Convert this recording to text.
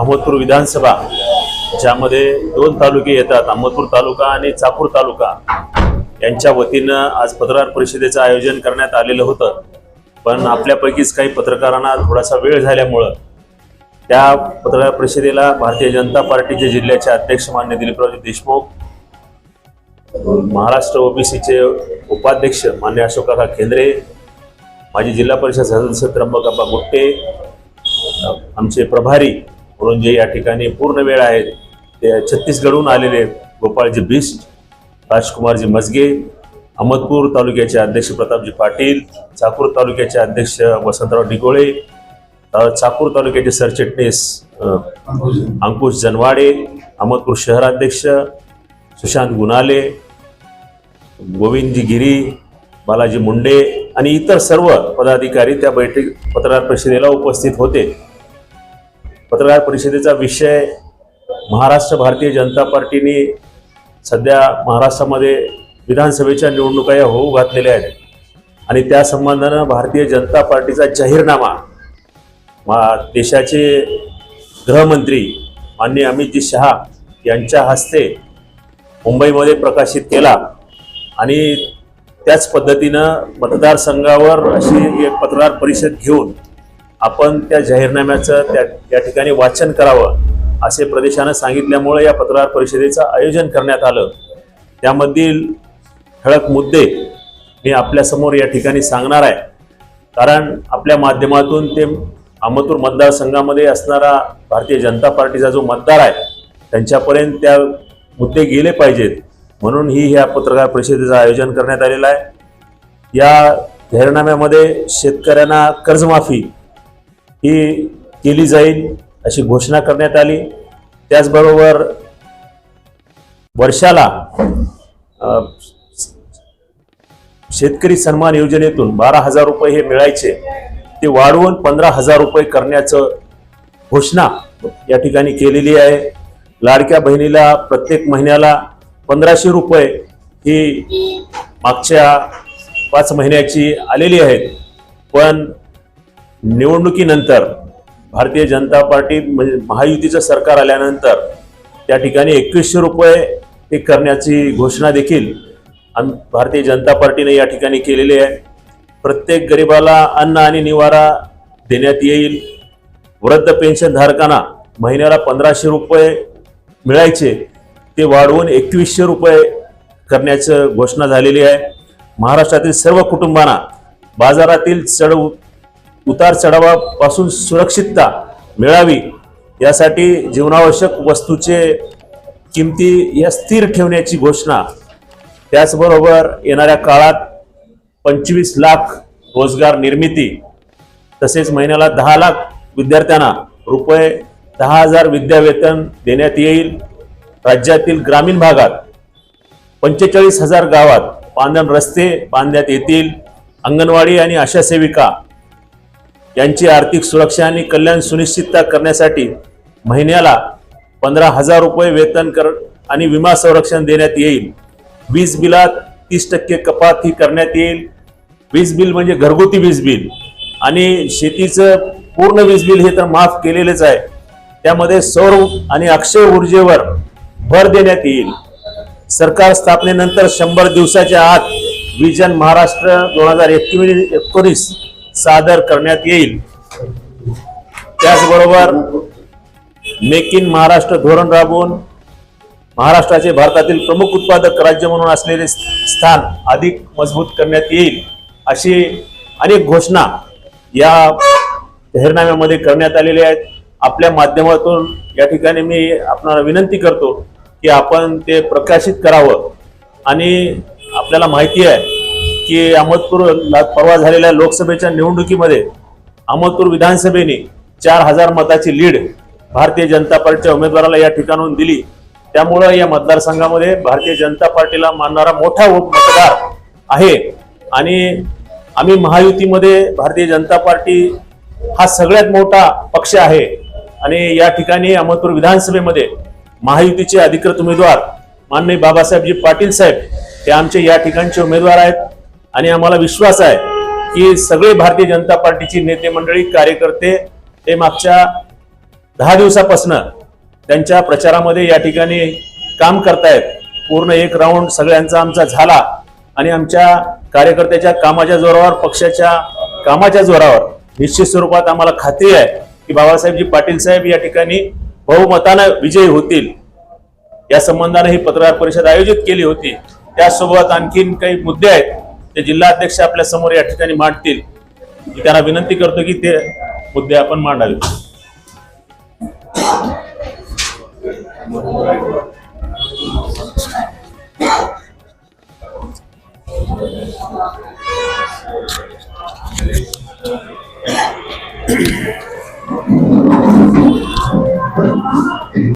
अहमदपूर विधानसभा ज्यामध्ये दोन तालुके येतात अहमदपूर तालुका आणि चापूर तालुका. यांच्या वतीनं आज पत्रकार परिषदेचं आयोजन करण्यात आलेलं होतं. पण आपल्यापैकीच काही पत्रकारांना थोडासा वेळ झाल्यामुळं त्या पत्रकार परिषदेला भारतीय जनता पार्टीचे जिल्ह्याचे अध्यक्ष मान्य दिलीपरावजी देशमुख महाराष्ट्र ओबीसीचे उपाध्यक्ष मान्य अशोकाका केंद्रे माजी जिल्हा परिषद सदस्य त्र्यंबकाबा गुट्टे आमचे प्रभारी म्हणून जे या ठिकाणी पूर्ण वेळ आहेत ते छत्तीसगडहून आलेले गोपाळजी बिस्ट राजकुमारजी मजगे अहमदपूर तालुक्याचे अध्यक्ष प्रतापजी पाटील चाकूर तालुक्याचे अध्यक्ष वसंतराव डिगोळे चाकूर तालुक्याचे सरचिटणीस अंकुश जनवाडे अहमदपूर शहराध्यक्ष सुशांत गुनाले गोविंदजी गिरी बालाजी मुंडे आणि इतर सर्व पदाधिकारी त्या बैठक पत्रकार परिषदेला उपस्थित होते. पत्रकार परिषदेचा विषय महाराष्ट्र भारतीय जनता पार्टीने सध्या महाराष्ट्रामध्ये विधानसभेच्या निवडणुका या होऊ घातलेल्या आहेत. आणि त्या संबंधानं भारतीय जनता पार्टीचा जाहीरनामा मा देशाचे गृहमंत्री माननीय अमितजी शहा यांच्या हस्ते मुंबईमध्ये प्रकाशित केला. आणि त्याच पद्धतीनं मतदारसंघावर अशी एक पत्रकार परिषद घेऊन आपण त्या जाहीरनाम्याचं त्या या ठिकाणी वाचन करावं असे प्रदेशानं सांगितल्यामुळे या पत्रकार परिषदेचं आयोजन करण्यात आलं. त्यामधील ठळक मुद्दे मी आपल्यासमोर या ठिकाणी सांगणार आहे. कारण आपल्या माध्यमातून ते अहमदपूर मतदारसंघामध्ये असणारा भारतीय जनता पार्टीचा जो मतदार आहे त्यांच्यापर्यंत त्या मुद्दे गेले पाहिजेत. म्हणून ही ह्या पत्रकार परिषदेचं आयोजन करण्यात आलेलं आहे. या जाहीरनाम्यामध्ये शेतकऱ्यांना कर्जमाफी ही केली जाईल अशी घोषणा करण्यात आली. त्याचबरोबर वर्षाला शेतकरी सन्मान योजनेतून बारा हजार रुपये हे मिळायचे. ते वाढवून पंधरा हजार रुपये करण्याचं घोषणा या ठिकाणी केलेली आहे. लाडक्या बहिणीला प्रत्येक महिन्याला पंधराशे रुपये ही मागच्या पाच महिन्याची आलेली आहेत. पण निवडणुकीनंतर भारतीय जनता पार्टी म्हणजे महायुतीचं सरकार आल्यानंतर त्या ठिकाणी एकवीसशे रुपये ते करण्याची घोषणा देखील आम भारतीय जनता पार्टीने या ठिकाणी केलेली आहे. प्रत्येक गरिबाला अन्न आणि निवारा देण्यात येईल. वृद्ध पेन्शनधारकांना महिन्याला पंधराशे रुपये मिळायचे ते वाढवून एकवीसशे रुपये करण्याचं घोषणा झालेली आहे. महाराष्ट्रातील सर्व कुटुंबांना बाजारातील चढ उतार चढावापासून सुरक्षितता मिळावी यासाठी जीवनावश्यक वस्तूचे किमती या स्थिर ठेवण्याची घोषणा. त्याचबरोबर येणाऱ्या काळात पंचवीस लाख रोजगार निर्मिती तसेच महिन्याला दहा लाख विद्यार्थ्यांना रुपये दहा हजार विद्यावेतन देण्यात येईल. राज्यातील ग्रामीण भागात पंचेचाळीस हजार गावात पांदण रस्ते बांधण्यात येतील. अंगणवाडी आणि आशा सेविका यांची आर्थिक सुरक्षा आणि कल्याण सुनिश्चितता करण्यासाठी महिन्याला पंधरा हजार रुपये वेतन कर आणि विमा संरक्षण देण्यात येईल. वीज बिलात तीस टक्के कपात ही करण्यात येईल. वीज बिल म्हणजे घरगुती वीज बिल. आणि शेतीचं पूर्ण वीज बिल हे तर माफ केलेलेच आहे. त्यामध्ये सौर आणि अक्षय ऊर्जेवर भर देण्यात येईल. सरकार स्थापनेनंतर शंभर दिवसाच्या आत विजन महाराष्ट्र दोन हजार एकवीस एकोणीस सादर करण्यात येईल. त्याचबरोबर मेक इन महाराष्ट्र धोरण राबवून महाराष्ट्राचे भारतातील प्रमुख उत्पादक राज्य म्हणून असलेले स्थान अधिक मजबूत करण्यात येईल अशी अनेक घोषणा या जाहीरनाम्यामध्ये करण्यात आलेल्या आहेत. आपल्या माध्यमातून या ठिकाणी मी आपणाला विनंती करतो की आपण ते प्रकाशित करावं आणि आपल्याला माहिती आहे की अहमदपूर ला- परवा झालेल्या लोकसभेच्या निवडणुकीमध्ये अहमदपूर विधानसभेने चार हजार मताची लीड भारतीय जनता पार्टीच्या उमेदवाराला या ठिकाणून दिली. त्यामुळं या मतदारसंघामध्ये भारतीय जनता पार्टीला मानणारा मोठा मतदार आहे. आणि आम्ही महायुतीमध्ये भारतीय जनता पार्टी हा सगळ्यात मोठा पक्ष आहे. आणि या ठिकाणी अहमदपूर विधानसभेमध्ये महायुतीचे अधिकृत उमेदवार माननीय बाबासाहेबजी पाटील साहेब हे आमचे या ठिकाणचे उमेदवार आहेत. आणि आम्हाला विश्वास आहे की सगळे भारतीय जनता पार्टीची नेते मंडळी कार्यकर्ते ते मागच्या दहा दिवसापासून त्यांच्या प्रचारामध्ये या ठिकाणी काम करतायत. पूर्ण एक राऊंड सगळ्यांचा आमचा झाला आणि आमच्या कार्यकर्त्याच्या कामाच्या जोरावर पक्षाच्या कामाच्या जोरावर निश्चित स्वरूपात आम्हाला खात्री आहे की बाबासाहेबजी पाटील साहेब या ठिकाणी बहुमतानं विजयी होतील. या संबंधाने ही पत्रकार परिषद आयोजित केली होती. त्यासोबत आणखीन काही मुद्दे आहेत. ते जिल्हा अध्यक्ष आपल्यासमोर या ठिकाणी मांडतील. मी त्यांना विनंती करतो की ते मुद्दे आपण मांडावे.